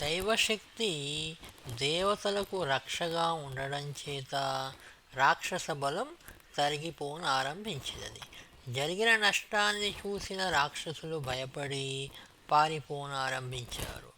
దైవశక్తి దేవతలకు రక్షగా ఉండడం చేత రాక్షస బలం తరిగిపోనారంభించినది జరిగిన నష్టాన్ని చూసిన రాక్షసులు భయపడి పారిపోనారంభించారు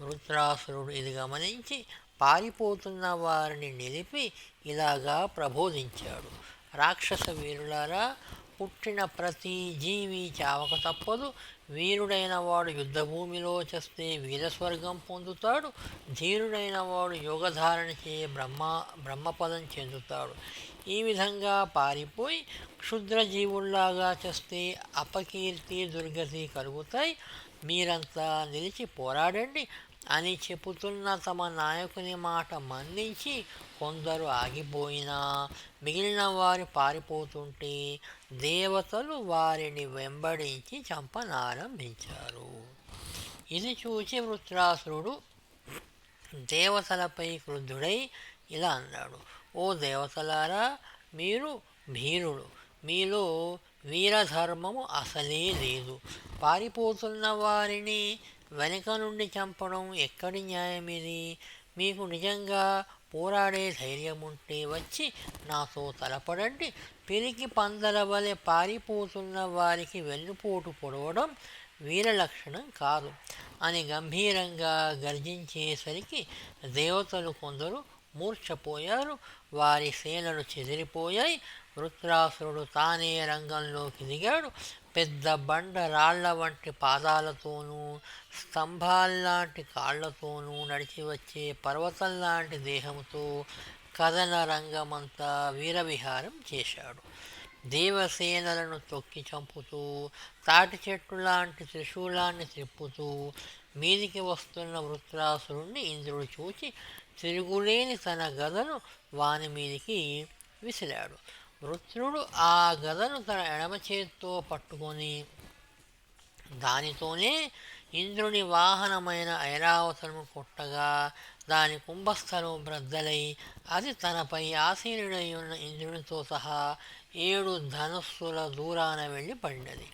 వృత్రాసురుడు ఇది గమనించి పారిపోతున్న వారిని నిలిపి ఇలాగా ప్రబోధించాడు. రాక్షస వీరులారా పుట్టిన ప్రతి జీవి చావక తప్పదు. వీరుడైన వాడు యుద్ధభూమిలో చేస్తే వీరస్వర్గం పొందుతాడు. ధీరుడైన వాడు యోగధారణ చే బ్రహ్మ బ్రహ్మపదం చెందుతాడు. ఈ విధంగా పారిపోయి క్షుద్ర జీవుల్లాగా చేస్తే అపకీర్తి దుర్గతి కలుగుతాయి. మీరంతా నిలిచి పోరాడండి. అని చెబుతున్న తమ నాయకుని మాట మన్నించి కొందరు ఆగిపోయినా మిగిలిన వారు పారిపోతుంటే దేవతలు వారిని వెంబడించి చంపనారంభించారు. ఇది చూచి వృత్రాసురుడు దేవతలపై క్రుద్ధుడై ఇలా అన్నాడు ఓ దేవతలారా మీరు భీరుడు. మీలో వీరధర్మము అసలే లేదు. పారిపోతున్న వారిని వెనక నుండి చంపడం ఎక్కడి న్యాయం ఇది? మీకు నిజంగా పోరాడే ధైర్యం ఉంటే వచ్చి నాతో తలపడండి. పెరిగి పందల వలె పారిపోతున్న వారికి వెన్నుపోటు పొడవడం వీర లక్షణం కాదు. అని గంభీరంగా గర్జించేసరికి దేవతలు కొందరు మూర్ఛపోయారు. వారి సేనలు చెదిరిపోయాయి. వృత్రాసురుడు తానే రంగంలోకి దిగాడు. పెద్ద బండ రాళ్ళ వంటి పాదాలతోనూ స్తంభాల్లాంటి కాళ్ళతోనూ నడిచి వచ్చే పర్వతంలాంటి దేహంతో కథన రంగమంతా వీరవిహారం చేశాడు. దేవసేనలను తొక్కి చంపుతూ తాటి చెట్టు లాంటి త్రిశూలాన్ని తిప్పుతూ మీదికి వస్తున్న వృత్రాసురుణ్ణి ఇంద్రుడు చూచి తిరుగులేని తన గదను వాని మీదికి విసిరాడు. వృత్రుడు ఆ గదను తన ఎడమ చేత్తో పట్టుకొని దానితోనే ఇంద్రుని వాహనమైన ఐరావతను కొట్టగా దాని కుంభస్థలం బ్రద్దలై అది తనపై ఆసీనుడై ఉన్న ఇంద్రునితో సహా ఏడు ధనుస్సుల దూరాన వెళ్ళి పడినది.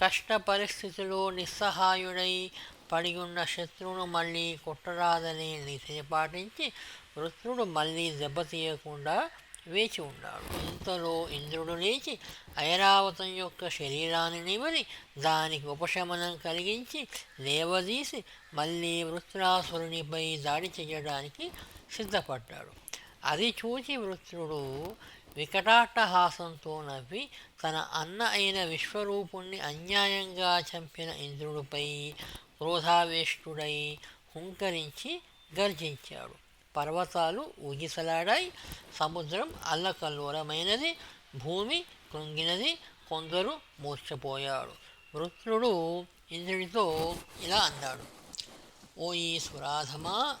కష్ట పరిస్థితిలో నిస్సహాయుడై పడి ఉన్న శత్రువును మళ్ళీ కొట్టరాదని నిశ పాటించి వృత్రుడు మళ్ళీ దెబ్బతీయకుండా వేచి ఉన్నాడు. ఇంతలో ఇంద్రుడు లేచి ఐరావతం యొక్క శరీరాన్ని నిమిరి దానికి ఉపశమనం కలిగించి లేవదీసి మళ్ళీ వృత్రాసురునిపై దాడి చేయడానికి సిద్ధపడ్డాడు. అది చూచి వృత్రుడు వికటాట్టహాసంతో నవ్వి తన అన్న అయిన విశ్వరూపుణ్ణి అన్యాయంగా చంపిన ఇంద్రుడిపై క్రోధావేష్టుడై హుంకరించి గర్జించాడు. పర్వతాలు ఊగిసలాడాయి. సముద్రం అల్లకల్లోలమైనది. భూమి కృంగినది. కొందరు మూర్చపోయాడు వృత్రుడు ఇంద్రుడితో ఇలా అన్నాడు. ఓ ఈ సురాధమా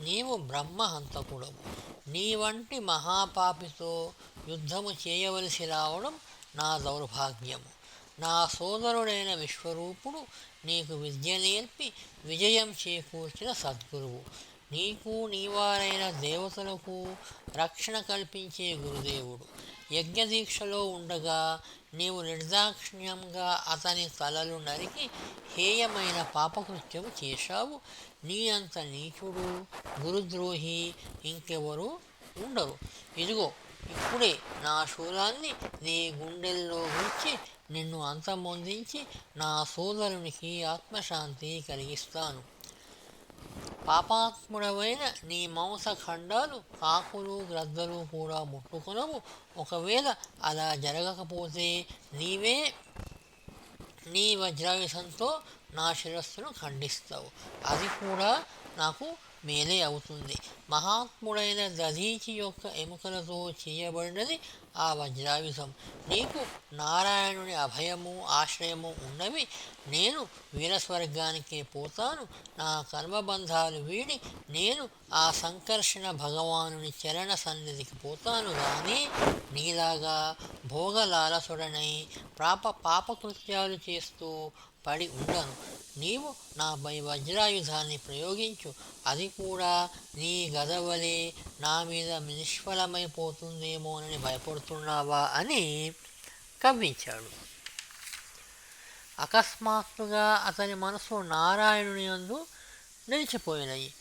నీవు బ్రహ్మహంతకుడవు. నీ వంటి మహాపాపితో యుద్ధము చేయవలసి రావడం నా దౌర్భాగ్యము. నా సోదరుడైన విశ్వరూపుడు నీకు విద్య నేర్పి విజయం చేకూర్చిన సద్గురువు. నీకు నీవారైన దేవతలకు రక్షణ కల్పించే గురుదేవుడు. యజ్ఞదీక్షలో ఉండగా నీవు నిర్దాక్షిణ్యంగా అతని తలలు నరికి హేయమైన పాపకృత్యం చేశావు. నీ అంత నీచుడు గురుద్రోహి ఇంకెవరు ఉండరు. ఇదిగో ఇప్పుడే నా శూలాన్ని నీ గుండెల్లో ఉంచి నిన్ను అంతమొందించి నా సోదరునికి ఆత్మశాంతి కలిగిస్తాను. పాపాత్ముడమైన నీ మాంసఖండాలు కాకులు గ్రద్దలు కూడా ముట్టుకునవు. ఒకవేళ అలా జరగకపోతే నీవే నీ వజ్రాయుధంతో నా శిరస్సును ఖండిస్తావు. అది కూడా నాకు మేలే అవుతుంది. మహాత్ముడైన దధీచి యొక్క ఎముకలతో చేయబడినది ఆ వజ్రాయుధం. నీకు నారాయణుని అభయము ఆశ్రయము ఉన్నవి నేను వీరస్వర్గానికి పోతాను. నా కర్మబంధాలు వీడి నేను ఆ సంకర్షణ భగవానుని చరణ సన్నిధికి పోతాను కానీ నీలాగా భోగలాలసుడనై పాప పాపకృత్యాలు చేస్తూ పడి ఉండను. నీవు నాపై వజ్రాయుధాన్ని ప్రయోగించు. అది కూడా నీ గదవలే నా మీద నిష్ఫలమైపోతుందేమోనని భయపడుతున్నావా అని కవ్వించాడు అకస్మాత్తుగా అతని మనసు నారాయణుని యందు నిలిచిపోయినాయి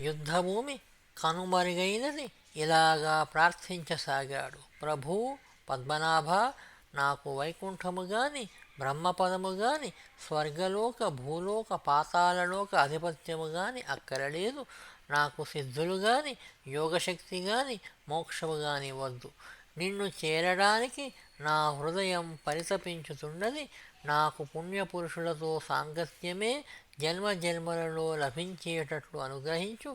యుద్ధభూమి కనుమరుగైనది. ఇలాగా ప్రార్థించసాగాడు. ప్రభు పద్మనాభ నాకు వైకుంఠము గాని బ్రహ్మపదము గాని స్వర్గలోక భూలోక పాతాలలోక అధిపత్యము గాని అక్కరలేదు నాకు సిద్ధులు గాని యోగశక్తి గాని మోక్షము గాని వద్దు. నిన్ను చేరడానికి నా హృదయం పరితపించుతున్నది. నాకు పుణ్యపురుషులతో సాంగత్యమే జన్మ జన్మలలో లభించేటట్లు అనుగ్రహించు.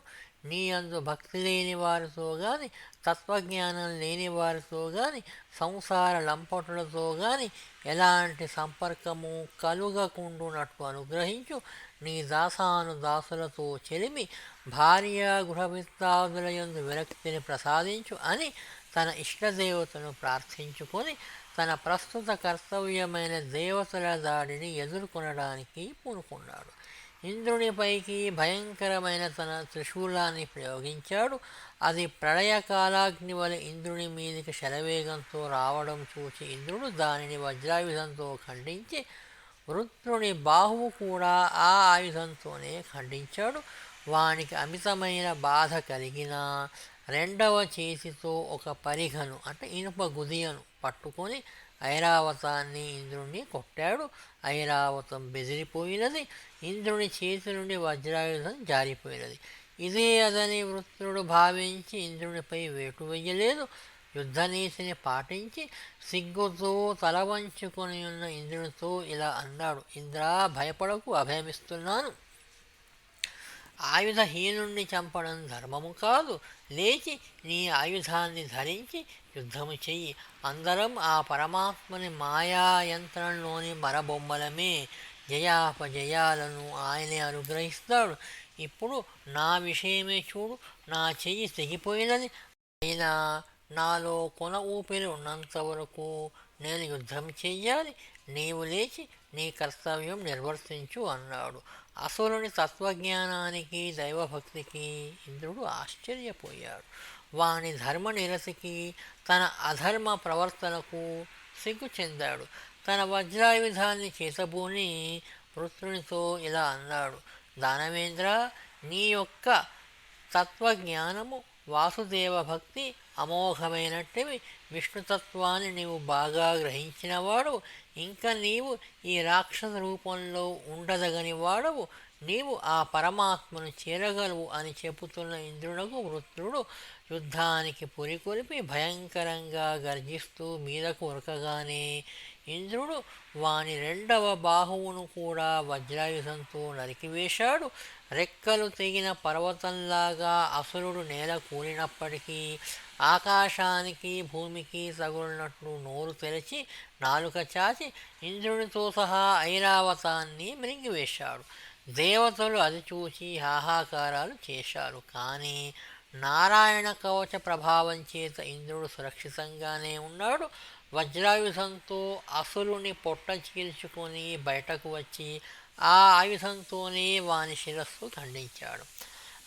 నీ అందు భక్తి లేని వారితో కానీ తత్వజ్ఞానం లేని వారితో కానీ సంసార లంపటులతో కానీ ఎలాంటి సంపర్కము కలుగకుండునట్టు అనుగ్రహించు. నీ దాసాను దాసులతో చెలిమి భార్య గృహవిత్తాదుల యందు విరక్తిని ప్రసాదించు అని తన ఇష్టదేవతను ప్రార్థించుకొని తన ప్రస్తుత కర్తవ్యమైన దేవతల దాడిని ఎదుర్కొనడానికి పూనుకున్నాడు. ఇంద్రునిపైకి భయంకరమైన తన త్రిశూలాన్ని ప్రయోగించాడు. అది ప్రళయకాలాగ్ని వలె ఇంద్రుని మీదికి శరవేగంతో రావడం చూసి ఇంద్రుడు దానిని వజ్రాయుధంతో ఖండించి వృత్రుని బాహువు కూడా ఆ ఆయుధంతోనే ఖండించాడు. వానికి అమితమైన బాధ కలిగిన రెండవ చేతితో ఒక పరిఘను అంటే ఇనుప గుదియను పట్టుకొని ఐరావతాన్ని ఇంద్రుణ్ణి కొట్టాడు. ఐరావతం బెదిరిపోయినది. ఇంద్రుని చేతి నుండి వజ్రాయుధం జారిపోయినది. ఇదే అదని వృత్రుడు భావించి ఇంద్రునిపై వేటు వేయలేదు. యుద్ధనీతిని పాటించి సిగ్గుతో తల వంచుకొని ఉన్న ఇంద్రునితో ఇలా అన్నాడు. ఇంద్రా భయపడకు అభయమిస్తున్నాను. ఆయుధహీనుణ్ణి చంపడం ధర్మము కాదు. లేచి నీ ఆయుధాన్ని ధరించి యుద్ధము చెయ్యి. అందరం ఆ పరమాత్మని మాయా యంత్రంలోని మరబొమ్మలమే. జయాపజయాలను ఆయనే అనుగ్రహిస్తాడు. ఇప్పుడు నా విషయమే చూడు. నా చెయ్యి తెగిపోయినది. అయినా నాలో కొన ఊపిరి ఉన్నంత వరకు నేను యుద్ధం చెయ్యాలి. నీవు లేచి నీ కర్తవ్యం నిర్వర్తించు అన్నాడు. అసురుని తత్వజ్ఞానానికి దైవభక్తికి ఇంద్రుడు ఆశ్చర్యపోయాడు. వాని ధర్మ నిరసికి తన అధర్మ ప్రవర్తనకు సిగ్గు చెందాడు. తన వజ్రాయుధాన్ని చేతబూని వృత్రునితో ఇలా అన్నాడు. దానవేంద్ర నీ యొక్క తత్వజ్ఞానము వాసుదేవ భక్తి అమోఘమైనట్టివి. విష్ణుతత్వాన్ని నీవు బాగా గ్రహించినవాడు. ఇంకా నీవు ఈ రాక్షస రూపంలో ఉండదగని వాడవు నీవు ఆ పరమాత్మను చేరగలవు అని చెబుతున్న ఇంద్రునకు వృత్రుడు యుద్ధానికి పురికొలిపి భయంకరంగా గర్జిస్తూ మీదకు ఉరకగానే ఇంద్రుడు వాని రెండవ బాహువును కూడా వజ్రాయుధంతో నరికివేశాడు. రెక్కలు తెగిన పర్వతంలాగా అసురుడు నేల కూలినప్పటికీ ఆకాశానికి భూమికి తగులినట్లు నోరు తెరిచి నాలుక చాచి ఇంద్రునితో సహా ఐరావతాన్ని మృంగివేశాడు. దేవతలు అది చూసి హాహాకారాలు చేశారు. కానీ నారాయణ కవచ ప్రభావం చేత ఇంద్రుడు సురక్షితంగానే ఉన్నాడు. వజ్రాయుధంతో అసురుని పొట్ట చీల్చుకొని బయటకు వచ్చి ఆ ఆయుధంతోనే వాని శిరస్సు ఖండించాడు.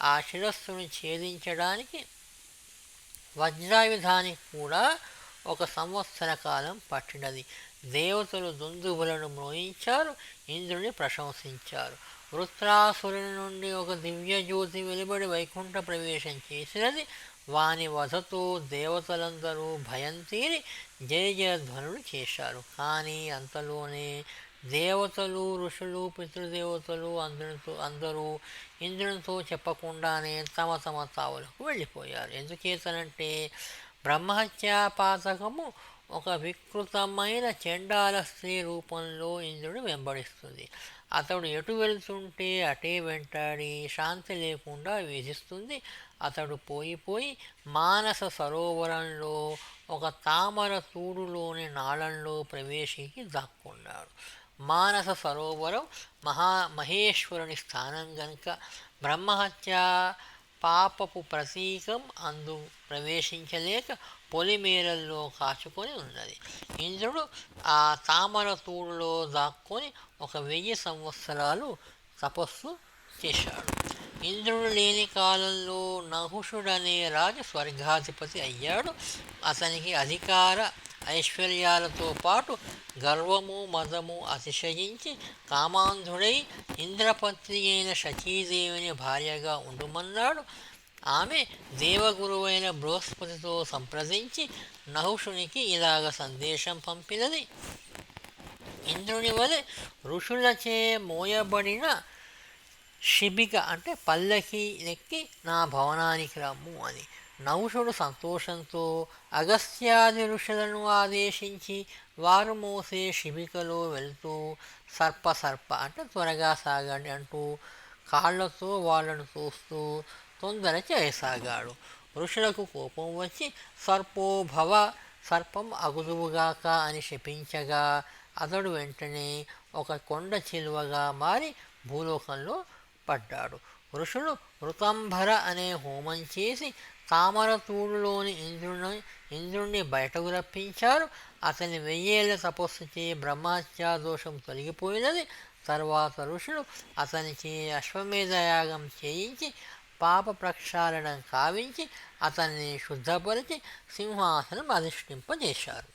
ఆ శిరస్సును ఛేదించడానికి వజ్రాయుధానికి కూడా ఒక సంవత్సర కాలం పట్టినది. దేవతలు దుందుబులను మ్రోయించారు ఇంద్రుని ప్రశంసించారు. వృత్రాసురుని నుండి ఒక దివ్య జ్యోతి వెలుబడి వైకుంఠ ప్రవేశం చేసినది. వాని వధతో దేవతలందరూ భయం తీరి జయ జయధ్వనులు చేశారు. కానీ అంతలోనే దేవతలు ఋషులు పితృదేవతలు అందరితో అందరూ ఇంద్రునితో చెప్పకుండానే తమ తమ తావులకు వెళ్ళిపోయారు. ఎందుచేతనంటే బ్రహ్మహత్యా పాతకము ఒక వికృతమైన చెండాల స్త్రీ రూపంలో ఇంద్రుడు వెంబడిస్తుంది. అతడు ఎటు వెళ్తుంటే అటే వెంటాడి శాంతి లేకుండా వేధిస్తుంది. అతడు పోయిపోయి మానస సరోవరంలో ఒక తామర తూడులోని నాళంలో ప్రవేశించి దాక్కున్నాడు. మానస సరోవరం మహా మహేశ్వరుని స్థానం గనుక బ్రహ్మహత్య పాపపు ప్రతీకం అందు ప్రవేశించలేక పొలిమేరల్లో కాచుకొని ఉన్నది ఇంద్రుడు ఆ తామర తూడులో దాక్కొని ఒక వెయ్యి సంవత్సరాలు తపస్సు చేశాడు। ఇంద్రుడు లేని కాలంలో నహుషుడనే రాజు స్వర్గాధిపతి అయ్యాడు. అతనికి అధికార ఐశ్వర్యాలతో పాటు గర్వము మదము అతిశయించి కామాంధుడై ఇంద్రపత్ని అయిన శచీదేవిని భార్యగా ఉండుమన్నాడు. ఆమె దేవగురువైన బృహస్పతితో సంప్రదించి నహుషునికి ఇలాగ సందేశం పంపినది. ఇంద్రుని వలె ఋషులచే మోయబడిన శిబిక అంటే పల్లకి నెక్కి నా భవనానికి రమ్ము అని. నౌషుడు సంతోషంతో అగస్త్యాది ఋషులను ఆదేశించి వారు మోసే శిబికలో వెళ్తూ సర్ప సర్ప అంటే త్వరగా సాగండి అంటూ కాళ్ళతో వాళ్ళను చూస్తూ తొందర చేయసాగాడు. ఋషులకు కోపం వచ్చి సర్పో భవ సర్పం అగుదువుగాక అని శపించగా అతడు వెంటనే ఒక కొండ చిలువగా మారి భూలోకంలో పడ్డాడు. ఋషుడు ఋతంభర అనే హోమం చేసి తామరతూడులోని ఇంద్రుని ఇంద్రుణ్ణి బయటకు రప్పించారు. అతని వెయ్యేళ్ళ తపస్సుచే బ్రహ్మహత్యా దోషం తొలగిపోయినది. తర్వాత ఋషులు అతనికి అశ్వమేధయాగం చేయించి పాప ప్రక్షాళనం కావించి అతన్ని శుద్ధపరిచి సింహాసనం అధిష్ఠింపజేశారు.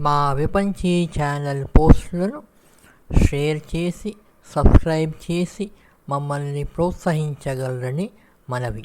మా విపంచీ ఛానల్ పోస్టులను షేర్ చేసి సబ్స్క్రైబ్ చేసి మమ్మల్ని ప్రోత్సహించగలరని మనవి.